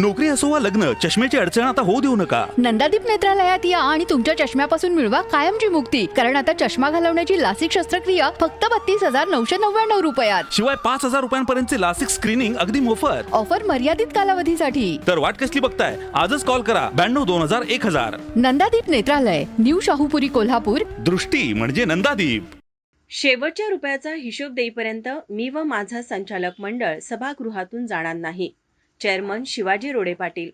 नोकरी असो वा लग्न चष्म्याची अडचण आता होऊ देऊ नका. नंदादीप नेत्रालयात या आणि तुमच्या चष्म्यापासून मिळवा कायमची मुक्ती. कारण आता चष्मा घालवण्याची लासिक शस्त्रक्रिया फक्त बत्तीस हजार नऊशे नव्याण्णव रुपयात. शिवाय पाच हजार रुपयांपर्यंतचे लासिक स्क्रीनिंग अगदी मोफत. ऑफर मर्यादित कालावधीसाठी. तर वाट कसली बघताय? आजच कॉल करा. ब्याण्णव दोन हजार एक हजार. नंदादीप नेत्रालय न्यू शाहूपुरी कोल्हापूर. दृष्टी म्हणजे नंदादीप. शेवटच्या रुपयाचा हिशोब देईपर्यंत मी व माझा संचालक मंडळ सभागृहातून जाणार नाही. चेअरमन शिवाजी रोडे पाटील.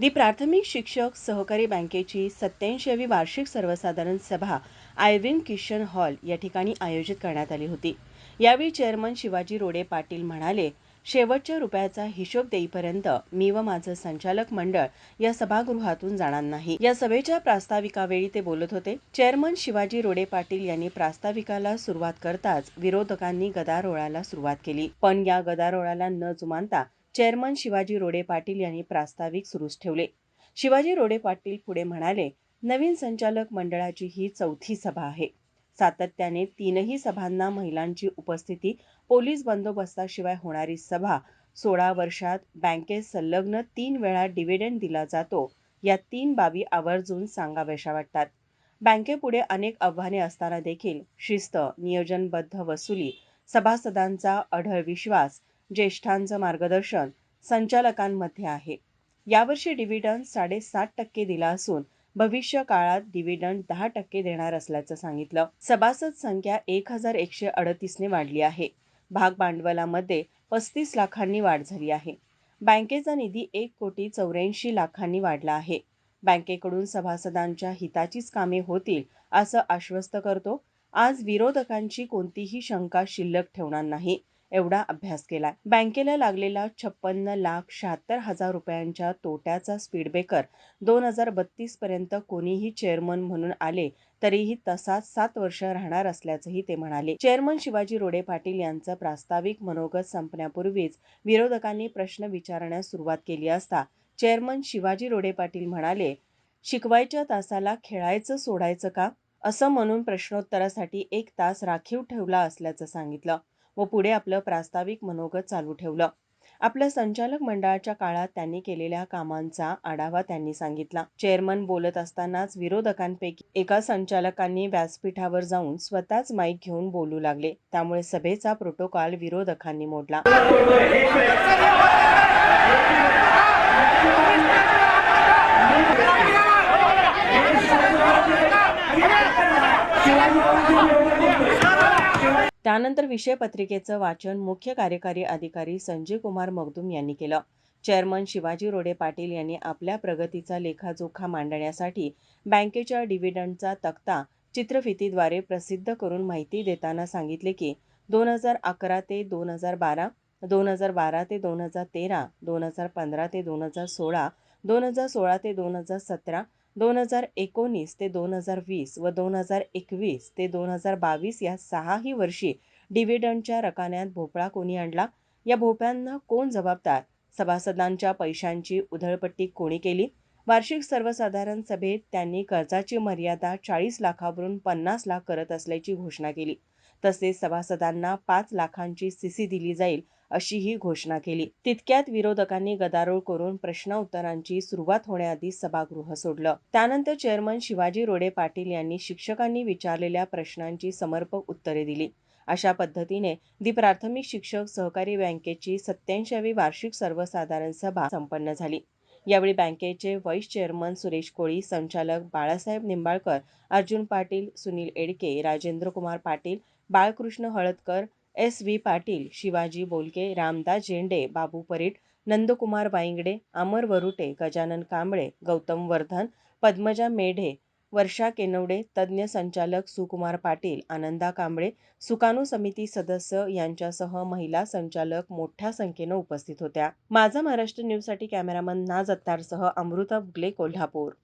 दी प्राथमिक शिक्षक सहकारी बँकेची सत्याऐंशीवी वार्षिक सर्वसाधारण सभा आयविन किशन हॉल या ठिकाणी आयोजित करण्यात आली होती. यावेळी चेअरमन शिवाजी रोडे पाटील म्हणाले शेवटच्या रुपयाचा हिशोब देईपर्यंत मी व माझं संचालक मंडळ या सभागृहातून जाणार नाही. या सभेच्या प्रास्ताविकावेळी ते बोलत होते. चेअरमन शिवाजी रोडे पाटील यांनी प्रास्ताविकाला सुरुवात करताच विरोधकांनी गदारोळाला सुरुवात केली. पण या गदारोळाला न जुमानता चेअरमन शिवाजी रोडे पाटील यांनी प्रास्ताविक सुरूच ठेवले. शिवाजी रोडे पाटील पुढे म्हणाले नवीन संचालक मंडळाची ही चौथी सभा आहे. सातत्याने तीनही सभांना महिलांची उपस्थिती पोलीस बंदोबस्ताशिवाय होणारी सभा सोळा वर्षात बँकेत संलग्न तीन वेळा डिव्हिडंड दिला जातो या तीन बाबी आवर्जून सांगाव्याशा वाटतात. बँकेपुढे अनेक आव्हाने असताना देखील शिस्त नियोजनबद्ध वसुली सभासदांचा अढळ विश्वास ज्येष्ठांचं मार्गदर्शन संचालकांमध्ये आहे. यावर्षी डिव्हिडंड साडेसात टक्के दिला असून भविष्य काळात डिव्हिडंड दहा टक्के देणार असल्याचं सांगितलं. सभासद संख्या एक हजार एकशे अडतीसने वाढली आहे. भाग भांडवलामध्ये पस्तीस लाखांनी वाढ झाली आहे. बँकेचा निधी एक कोटी चौऱ्याऐंशी लाखांनी वाढला आहे. बँकेकडून सभासदांच्या हिताचीच कामे होतील असं आश्वस्त करतो. आज विरोधकांची कोणतीही शंका शिल्लक ठेवणार नाही. एवढा अभ्यास केला बँकेला लागलेला छप्पन्न लाख शहात्तर हजार रुपयांच्या तोट्याचा स्पीडब्रेकर दोन हजार बत्तीस पर्यंत कोणीही चेअरमन म्हणून आले तरीही तसाच सात वर्ष राहणार असल्याचंही ते म्हणाले. चेअरमन शिवाजी रोडे पाटील यांचं प्रास्ताविक मनोगत संपण्यापूर्वीच विरोधकांनी प्रश्न विचारण्यास सुरुवात केली असता चेअरमन शिवाजी रोडे पाटील म्हणाले शिकवायच्या तासाला खेळायचं सोडायचं का? असं म्हणून प्रश्नोत्तरासाठी एक तास राखीव ठेवला असल्याचं सांगितलं. व पुढे आपलं प्रास्ताविक मनोगत चालू ठेवलं. आपल्या संचालक मंडळाच्या काळात त्यांनी केलेल्या कामांचा आढावा त्यांनी सांगितला. चेअरमन बोलत असतानाच विरोधकांपैकी एका संचालकांनी व्यासपीठावर जाऊन स्वतःच माईक घेऊन बोलू लागले. त्यामुळे सभेचा प्रोटोकॉल विरोधकांनी मोडला. त्यानंतर विषय पत्रिकेचं वाचन मुख्य कार्यकारी अधिकारी संजय कुमार मगदुम यांनी केलं. चेअरमन शिवाजी रोडे पाटील यांनी आपल्या प्रगतीचा लेखाजोखा मांडण्यासाठी बँकेच्या डिव्हिडंडचा तक्ता चित्रफितीद्वारे प्रसिद्ध करून माहिती देताना सांगितले की दोन हजार अकरा ते दोन हजार बारा दोन हजार बारा ते दोन हजार तेरा दोन हजार पंधरा ते दोन हजार सोळा दोन हजार सोळा ते दोन हजार सतरा दोन हजार एकोणीस ते दोन हजार वीस व दोन हजार एकवीस ते दोन हजार बावीस या सहाही वर्षी डिव्हिडंडच्या रकान्यात भोपळा कोणी आणला? या भोपळ्यांना कोण जबाबदार? सभासदांच्या पैशांची उधळपट्टी कोणी केली? वार्षिक सर्वसाधारण सभेत त्यांनी कर्जाची मर्यादा चाळीस लाखावरून पन्नास लाख करत असल्याची घोषणा केली. तसेच सभासदांना पाच लाखांची सीसी दिली जाईल अशीही घोषणा केली. तितक्यात विरोधकांनी गदारोळ करून प्रश्न उत्तरांची सुरुवात होण्याआधी सभागृह सोडलं. त्यानंतर चेअरमन शिवाजी रोडे पाटील यांनी शिक्षकांनी विचारलेल्या प्रश्नांची समर्पक उत्तरे दिली. अशा पद्धतीने दी प्राथमिक शिक्षक सहकारी बँकेची सत्याऐंशीवी वार्षिक सर्वसाधारण सभा संपन्न झाली. यावेळी बँकेचे व्हाईस चेअरमन सुरेश कोळी संचालक बाळासाहेब निंबाळकर अर्जुन पाटील सुनील एडके राजेंद्र कुमार पाटील बाळकृष्ण हळदकर एस व्ही पाटील शिवाजी बोलके रामदास झेंडे बाबू परीट नंदकुमार वाईंगडे अमर वरुटे गजानन कांबळे गौतम वर्धन पद्मजा मेढे वर्षा केनवडे तज्ज्ञ संचालक सुकुमार पाटील आनंदा कांबळे सुकाणू समिती सदस्य यांच्यासह महिला संचालक मोठ्या संख्येनं उपस्थित होत्या. माझा महाराष्ट्र न्यूजसाठी कॅमेरामन नाज अत्तारसह अमृता बुगले कोल्हापूर.